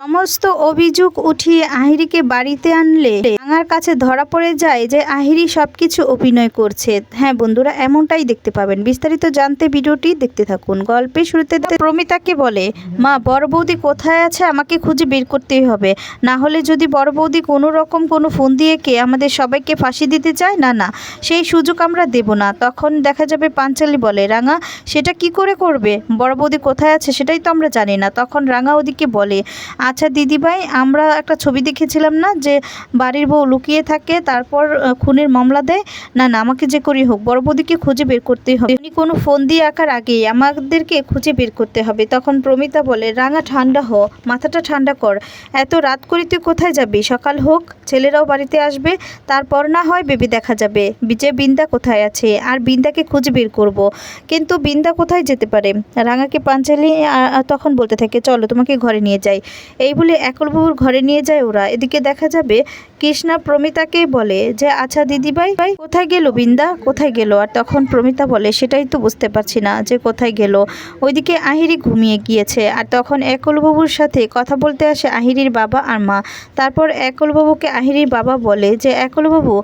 সমস্ত অভিযোগ উঠিয়ে আহিরিকে বাড়িতে আনলে রাঙার কাছে ধরা পড়ে যায় যে আহিরি সবকিছু অভিনয় করছে। হ্যাঁ বন্ধুরা, এমনটাই দেখতে পাবেন। বিস্তারিত জানতে ভিডিওটি দেখতে থাকুন। গল্পের শুরুতে প্রমিতাকে বলে, মা, বড় বৌদি কোথায় আছে? আমাকে খুঁজে বের করতেই হবে। না হলে যদি বড় বৌদি কোনো রকম কোনো ফোন দিয়ে কে আমাদের সবাইকে ফাঁসি দিতে চায়? না না, সেই সুযোগ আমরা দেব না। তখন দেখা যাবে পাঞ্চালি বলে, রাঙা, সেটা কি করে করবে? বড় বৌদি কোথায় আছে সেটাই তো আমরা জানি না। তখন রাঙা ওদিকে বলে আচ্ছা দিদিভাই, আমরা একটা ছবি দেখেছিলাম না যে বাড়ির বউ লুকিয়ে থাকে, তারপর খুনের মামলা দেয়? না না, আমাকে যে করি হোক, বড় বৌদিকে খুঁজে বের করতেই হবে। উনি কোনো ফোন দিয়ে আঁকার আগেই আমাদেরকে খুঁজে বের করতে হবে। তখন প্রমিতা বলে, রাঙা ঠান্ডা হ, মাথাটা ঠান্ডা কর। এত রাত করে তুই কোথায় যাবি? সকাল হোক, ছেলেরাও বাড়িতে আসবে, তারপর না হয় বেবি দেখা যাবে। বিজয়, বিন্দা কোথায় আছে? আর বিন্দাকে খুঁজে বের করব। কিন্তু বিন্দা কোথায় যেতে পারে? রাঙাকে পাঞ্চালি তখন বলতে থাকে, চলো, তোমাকে ঘরে নিয়ে যাই। এই বলে একলবাবুর ঘরে নিয়ে যায় ওরা। এদিকে দেখা যাবে কৃষ্ণা প্রমিতাকে বলে যে আচ্ছা দিদিভাই ভাই কোথায় গেল বিন্দা? কোথায় গেল? আর তখন প্রমিতা বলে, সেটাই তো বুঝতে পারছি না যে কোথায় গেল। ওইদিকে আহিরি ঘুমিয়ে গিয়েছে। আর তখন একলবাবুর সাথে কথা বলতে আসে আহিরির বাবা আর মা। তারপর একলবাবুকে আহিরির বাবা বলে যে একলবাবু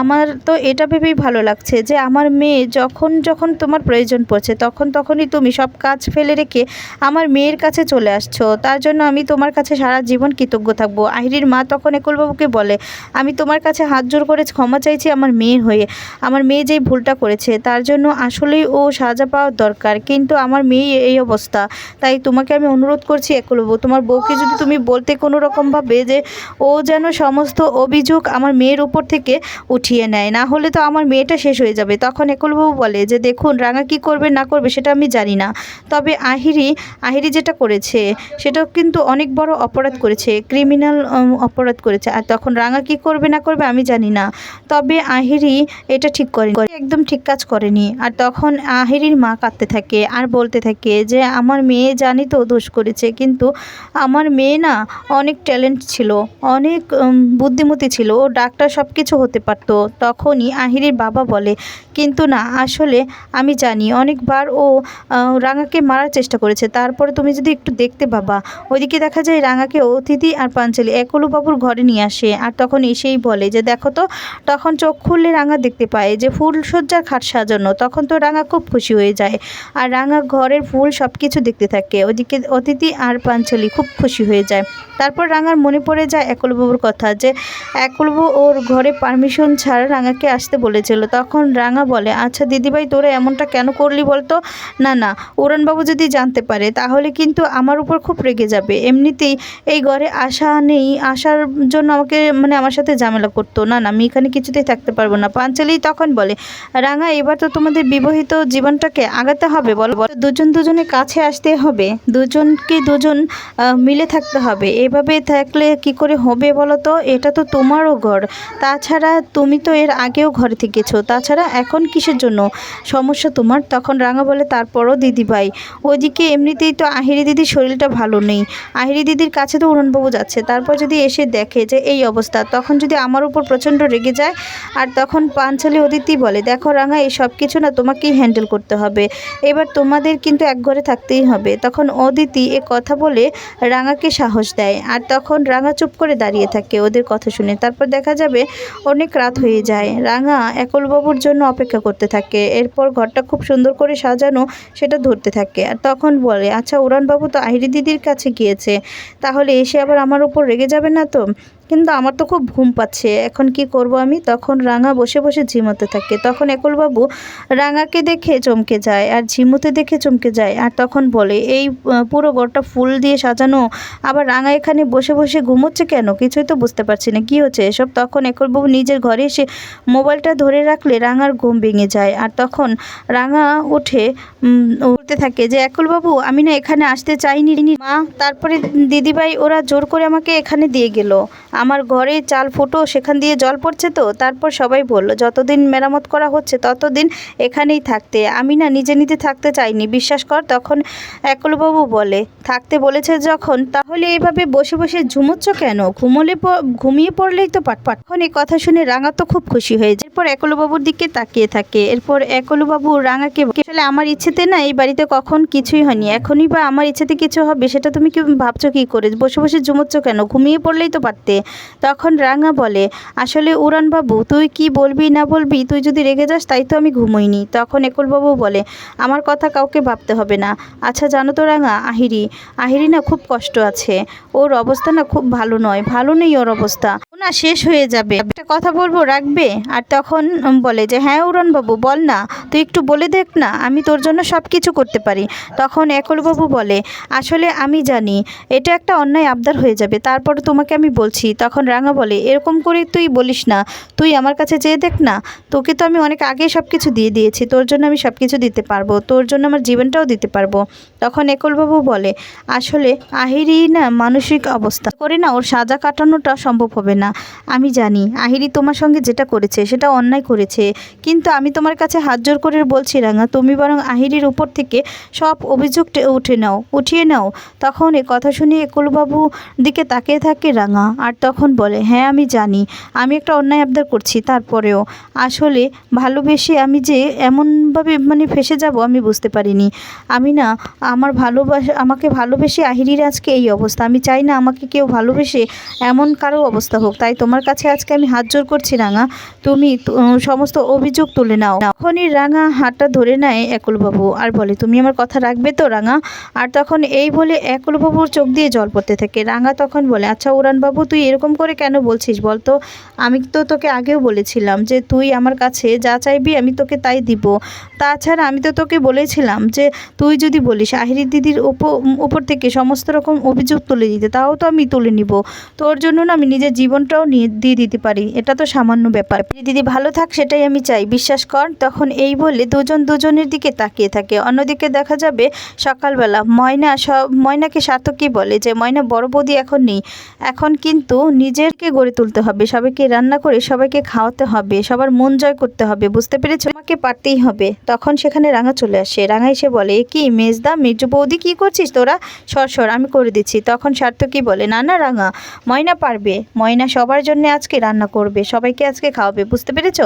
আমার তো এটা ভেবেই ভালো লাগছে যে, আমার মেয়ে যখন যখন তোমার প্রয়োজন পড়ছে, তখন তখনই তুমি সব কাজ ফেলে রেখে আমার মেয়ের কাছে চলে আসছো। তার জন্য আমি তোমার কাছে সারা জীবন কৃতজ্ঞ থাকব। আহিরির মা তখন একলবাবুকে বলে, আমি তোমার কাছে হাত জোর করে ক্ষমা চাইছি আমার মেয়ের হয়ে। আমার মেয়ে যেই ভুলটা করেছে, তার জন্য আসলেই ও সাজা পাওয়ার দরকার। কিন্তু আমার মেয়ে এই অবস্থা। তাই তোমাকে আমি অনুরোধ করছি একলবাবু তোমার বউকে যদি তুমি বলতে কোনো রকমভাবে যে ও যেন সমস্ত অভিযোগ আমার মেয়ের উপর থেকে উঠিয়ে নেয়, না হলে তো আমার মেয়েটা শেষ হয়ে যাবে। তখন একলবাবু বলে, যে দেখুন, রাঙা কি করবে, না করবে, সেটা আমি জানি না। তবে আহিরি আহিরি যেটা করেছে, সেটাও কিন্তু অনেক বড় অপরাধ করেছে ক্রিমিনাল অপরাধ করেছে। আর তখন রাঙা কি করবে না করবে আমি জানি না। তবে আহিরি এটা ঠিক করেনি। একদম ঠিক কাজ করেনি। আর তখন আহিরির মা কাঁদতে থাকে আর বলতে থাকে যে, আমার মেয়ে জানি তো দোষ করেছে, কিন্তু আমার মেয়ে না অনেক ট্যালেন্ট ছিল, অনেক বুদ্ধিমতী ছিল, ও ডাক্তার সব কিছু হতে পারতো। তখনই আহিরির বাবা বলে, কিন্তু না, আসলে আমি জানি, অনেকবার ও রাঙাকে মারার চেষ্টা করেছে। তারপরে তুমি যদি একটু দেখতে বাবা। ওইদিকে দেখা যায় রাঙাকে অতিথি আর পাঞ্চালি একলু বাবুর ঘরে নিয়ে আসে। আর তখন এসেই বলে যে, দেখো তো, তখন চোখ খুললে রাঙা দেখতে পায় যে ফুলসজ্জার খাট সাজানো। তখন তো রাঙা খুব খুশি হয়ে যায়। আর রাঙা ঘরের ফুল সব কিছু দেখতে থাকে। ওদিকে অতিথি আর পাঞ্চালি খুব খুশি হয়ে যায়। তারপর রাঙার মনে পড়ে যায় একলবাবুর কথা যে, একলবাবু, ওর ঘরে পারমিশন ছাড়া রাঙাকে আসতে বলেছিল। তখন রাঙা বলে আচ্ছা দিদিভাই, তোরা এমনটা কেন করলি বলতো? না না উড়ানবাবু যদি জানতে পারে, তাহলে কিন্তু আমার উপর খুব রেগে যাবে। এমনিতেই এই ঘরে আসা নেই আসার জন্য আমাকে মানে আমার সাথে ঝামেলা করতো। না না আমি এখানে কিছুতেই থাকতে পারব না। পাঞ্চালি তখন বলে রাঙা এবার তো তোমাদের বিবাহিত জীবনটাকে আগাতে হবে বলো বলো, দুজন দুজনের কাছে আসতে হবে দুজনকে দুজন মিলে থাকতে হবে। এভাবে থাকলে কি করে হবে বলো তো? এটা তো তোমারও ঘর। তাছাড়া তুমি তো এর আগেও ঘরে থেকেছো। তাছাড়া এখন কিসের জন্য? সমস্যা তোমার? তখন রাঙা বলে তারপরও দিদিভাই। ওইদিকে এমনিতেই তো আহিরি দিদির শরীরটা ভালো নেই। আহিরি দিদির কাছে তো উড়নবাবু যাচ্ছে। তারপর যদি এসে দেখে যে এই অবস্থা, তখন যদি আমার উপর প্রচণ্ড রেগে যায়, আর তখন পাঞ্চালি অদিতি বলে, দেখো রাঙা, এই সব কিছু না তোমাকেই হ্যান্ডেল করতে হবে। এবার তোমাদের কিন্তু এক ঘরে থাকতেই হবে। তখন অদিতি এ কথা বলে রাঙাকে সাহস দেয়, আর তখন রাঙা চুপ করে দাঁড়িয়ে থাকে ওদের কথা শুনে। তারপর দেখা যাবে অনেক রাত হয়ে যায়। রাঙা একলবাবুর জন্য অপেক্ষা করতে থাকে। এরপর ঘরটা খুব সুন্দর করে সাজানো, সেটা ধরতে থাকে। আর তখন বলে আচ্ছা উড়ানবাবু তো আহিরি দিদির কাছে গিয়েছে। তাহলে এসে আবার আমার উপর রেগে যাবে না তো? কিন্তু আমার তো খুব ঘুম পাচ্ছে। এখন কি করব আমি? তখন রাঙা বসে বসে ঝিমোতে থাকে। তখন একলবাবু রাঙাকে দেখে চমকে যায় আর ঝিমুতে দেখে চমকে যায় আর তখন বলে, এই পুরো ঘরটা ফুল দিয়ে সাজানো। আবার রাঙা এখানে বসে বসে ঘুমোচ্ছে কেন? কিছুই তো বুঝতে পারছি না। কি হচ্ছে এসব? তখন একলবাবু নিজের ঘরে এসে মোবাইলটা ধরে রাখলে রাঙার ঘুম ভেঙে যায় আর তখন রাঙা উঠে উঠতে থাকে যে, একলবাবু, আমি না এখানে আসতে চাইনি। মা, তারপরে দিদিভাই ওরা জোর করে আমাকে এখানে দিয়ে গেল। আমার ঘরে চাল ফুটো, সেখান দিয়ে জল পড়ছে তো? তারপর সবাই বলল, যতদিন মেরামত করা হচ্ছে, ততদিন এখানেই থাকতে। আমি না নিজে নিজে থাকতে চাইনি, বিশ্বাস কর, তখন একলবাবু বলে, থাকতে বলেছে যখন, তাহলে এইভাবে বসে বসে ঝুমোচ্ছ কেন? ঘুমোলে ঘুমিয়ে পড়লেই তো পাট পাট তখন এই কথা শুনে রাঙা তো খুব খুশি হয়ে যায়। এরপর একলবাবুর দিকে তাকিয়ে থাকে। এরপর একলবাবু রাঙাকে আসলে আমার ইচ্ছেতে না, এই বাড়িতে কখন কিছুই হয়নি। এখনই বা আমার ইচ্ছেতে কিছু হবে, সেটা তুমি কি ভাবছ কী করে? বসে বসে জুমোচ্ছ কেন? ঘুমিয়ে পড়লেই তো পারতে। তখন রাঙা বলে, আসলে উড়ানবাবু, তুই কি বলবি না বলবি? তুই যদি রেগে যাস, তাই তো আমি ঘুমোইনি। তখন একলবাবু বলে, আমার কথা কাউকে ভাবতে হবে না। আচ্ছা জানো তো রাঙা, আহিরি আহিরি না খুব কষ্ট আছে। ওর অবস্থা না খুব ভালো নয়। ভালো নেই ওর অবস্থা। না, শেষ হয়ে যাবে। একটা কথা বলব, রাখবে? আর তখন বলে যে হ্যাঁ উড়ানবাবু বল না। তুই একটু বলে দেখ না, আমি তোর জন্য সব কিছু করতে পারি। তখন একলবাবু বলে, আসলে আমি জানি, এটা একটা অন্যায় আবদার হয়ে যাবে। তারপর তোমাকে আমি বলছি। তখন রাঙা বলে, এরকম করে তুই বলিস না। তুই আমার কাছে যেয়ে দেখ না। তোকে তো আমি অনেক আগে সব কিছু দিয়ে দিয়েছি। তোর জন্য আমি সব কিছু দিতে পারব। তোর জন্য আমার জীবনটাও দিতে পারব। তখন একলবাবু বলে, আসলে আহিরি না মানসিক অবস্থা। করে না, ওর সাজা কাটানোটা সম্ভব হবে না। আমি জানি। আহিরি তোমার সঙ্গে যেটা করেছে, সেটা অন্যায় করেছে। কিন্তু আমি তোমার কাছে হাত জোর করে বলছি, রাঙা, তুমি বরং আহিরির উপর থেকে সব অভিযোগ উঠে নাও, উঠিয়ে নাও। তখন এ কথা শুনে একুলবাবু দিকে তাকিয়ে থাকে রাঙা আর তখন বলে হ্যাঁ আমি জানি। আমি একটা অন্যায় আবদার করছি, তারপরেও। আসলে ভালোবেসে আমি যে এমনভাবে মানে ফেসে যাব, আমি বুঝতে পারিনি। আমি না, আমার ভালোবাসা, আমাকে ভালোবেসে আহিরির আজকে এই অবস্থা। আমি চাই না আমাকে কেউ ভালোবেসে এমন কারও অবস্থা হোক। তাই তোমার কাছে আজকে আমি হাত জোর করছি, রাঙা। তুমি সমস্ত অভিযোগ তুলে নাও। তখনই রাঙা হাতটা ধরে নেয় একুলবাবু। আর বলে, তুমি আমার কথা রাখবে তো, রাঙা? আর তখন এই বলে একুলবাবুর চোখ দিয়ে জল পড়তে থাকে। রাঙা তখন বলে আচ্ছা উড়ানবাবু, তুই এরকম করে কেন বলছিস বল তো? আমি তো তোকে আগেও বলেছিলাম যে, তুই আমার কাছে যা চাইবি আমি তোকে তাই দিব। তাছাড়া আমি তো তোকে বলেছিলাম যে, তুই যদি বলিস, আহিরি দিদির উপর থেকে সমস্ত রকম অভিযোগ তুলে দিতে, তাও তো আমি তুলে নিব। তোর জন্য না আমি নিজের নিয়ে দিয়ে দিতে পারি। এটা তো সামান্য ব্যাপার। দিদি ভালো থাক, সেটাই আমি চাই। বিশ্বাস কর, তখন এই বলে দুজন দুজনের দিকে তাকিয়ে থাকে। অন্যদিকে দেখা যাবে সকালবেলা ময়না সব, ময়নাকে সার্থকী বলে যে, ময়না বড় বৌদি এখন নেই। এখন কিন্তু নিজেরকে গড়ে তুলতে হবে। সবাইকে রান্না করে সবাইকে খাওয়াতে হবে। সবার মন জয় করতে হবে। বুঝতে পেরেছ? আমাকে পারতেই হবে। তখন সেখানে রাঙা চলে আসে। রাঙা এসে বলে, "এ কি, মেজদা, মেজু বৌদি কি করছিস তোরা? সর সর, আমি করে দিচ্ছি। তখন সার্থকী বলে, না না, রাঙা, ময়না পারবে। ময়না সবার জন্য আজকে রান্না করবে, সবাইকে আজকে খাওয়াবে, বুঝতে পেরেছ?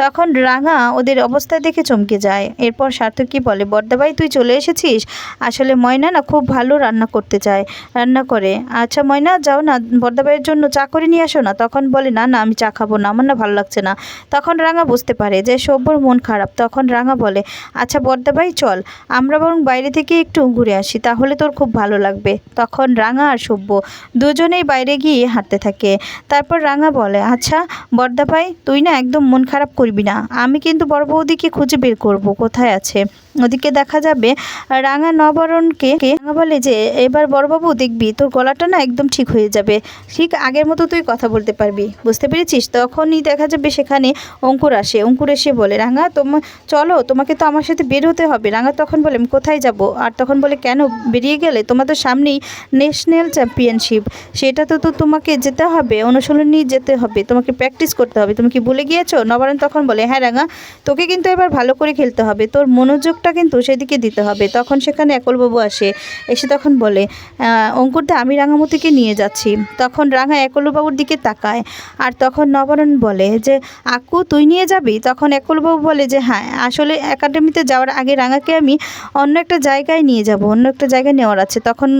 তখন রাঙা ওদের অবস্থা দেখে চমকে যায়। এরপর সার্থকী বলে বর্দাবাই তুই চলে এসেছিস? আসলে ময়না না খুব ভালো রান্না করতে চায়, রান্না করে। আচ্ছা ময়না, যাও না বর্দাবাইয়ের জন্য চা করে নিয়ে আসো না। তখন বলে, না না, আমি চা খাব না, আমার না ভালো লাগছে না। তখন রাঙা বুঝতে পারে যে সব্যর মন খারাপ। তখন রাঙা বলে আচ্ছা বর্দাবাই চল, আমরা বরং বাইরে থেকে একটু ঘুরে আসি, তাহলে তোর খুব ভালো লাগবে। তখন রাঙা আর সব্য দুজনেই বাইরে গিয়ে হাঁটতে থাকে। তারপর রাঙা বলে আচ্ছা বর্দাভাই তুই না একদম মন খারাপ করবি না। আমি কিন্তু বড় বৌদিকে খুঁজে বের করব। কোথায় আছে? ওদিকে দেখা যাবে রাঙা নবরণকে রাঙা বলে যে, এবার বড়বাবু দেখবি, তোর গলাটা না একদম ঠিক হয়ে যাবে। ঠিক আগের মতো তুই কথা বলতে পারবি। বুঝতে পেরেছিস? তখনই দেখা যাবে সেখানে অঙ্কুর আসে। অঙ্কুর এসে বলে, রাঙা তোমার চলো, তোমাকে তো আমার সাথে বের হতে হবে। রাঙা তখন বলে, আমি কোথায় যাব? আর তখন বলে, কেন? বেরিয়ে গেলে তোমার তো সামনেই ন্যাশনাল চ্যাম্পিয়নশিপ সেটা তো তো তোমাকে যেতে হবে, অনুশীলনী যেতে হবে, তোমাকে প্র্যাকটিস করতে হবে। তুমি কি ভুলে গিয়েছো? নবারণ তখন বলে হ্যাঁ রাঙা, তোকে কিন্তু এবার ভালো করে খেলতে হবে। তোর মনোযোগটা কিন্তু সেদিকে দিতে হবে। তখন সেখানে একলবাবু আসে এসে তখন বলে "আহ, অঙ্কুরদা আমি রাঙামতিকে নিয়ে যাচ্ছি। তখন রাঙা একলবাবুর দিকে তাকায় আর তখন নবরণ বলে যে আকু তুই নিয়ে যাবি? তখন একলবাবু বলে যে হ্যাঁ আসলে একাডেমিতে যাওয়ার আগে রাঙাকে আমি অন্য একটা জায়গায় নিয়ে যাব অন্য একটা জায়গায় নেওয়ার আছে। তখন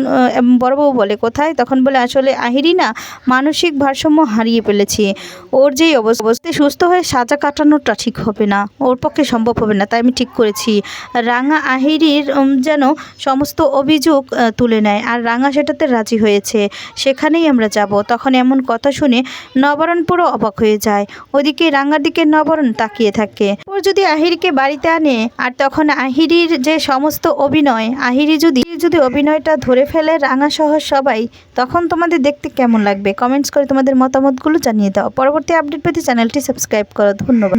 বড়বাবু বলে কোথায়? তখন বলে আসলে আহিরি না মানসিক ভারসাম্য হারিয়ে ফেলেছি। ওর যেই অবস্থা সুস্থ হয়ে সাজা কাটানোটা ঠিক হবে না। ওর পক্ষে সম্ভব হবে না তাই আমি ঠিক করেছি। রাঙা আহিরির যেন সমস্ত অভিযোগ তুলে নেয়। আর রাঙা সেটাতে রাজি হয়েছে। সেখানেই আমরা যাব। তখন এমন কথা শুনে নবরণ পুরো অবাক হয়ে যায়। ওদিকে রাঙার দিকে নবরণ তাকিয়ে থাকে। ওর যদি আহিরিকে বাড়িতে আনে, আর তখন আহিরির যে সমস্ত অভিনয়, আহিরি যদি যদি অভিনয়টা ধরে ফেলে রাঙা সহ সবাই, তখন তোমাদের দেখতে কেমন লাগবে? কমেন্টস করে তোমাদের মতামতগুলো জানিয়ে দাও। পরবর্তী আপডেট পেতে চ্যানেলটি সাবস্ক্রাইব করো। ধন্যবাদ।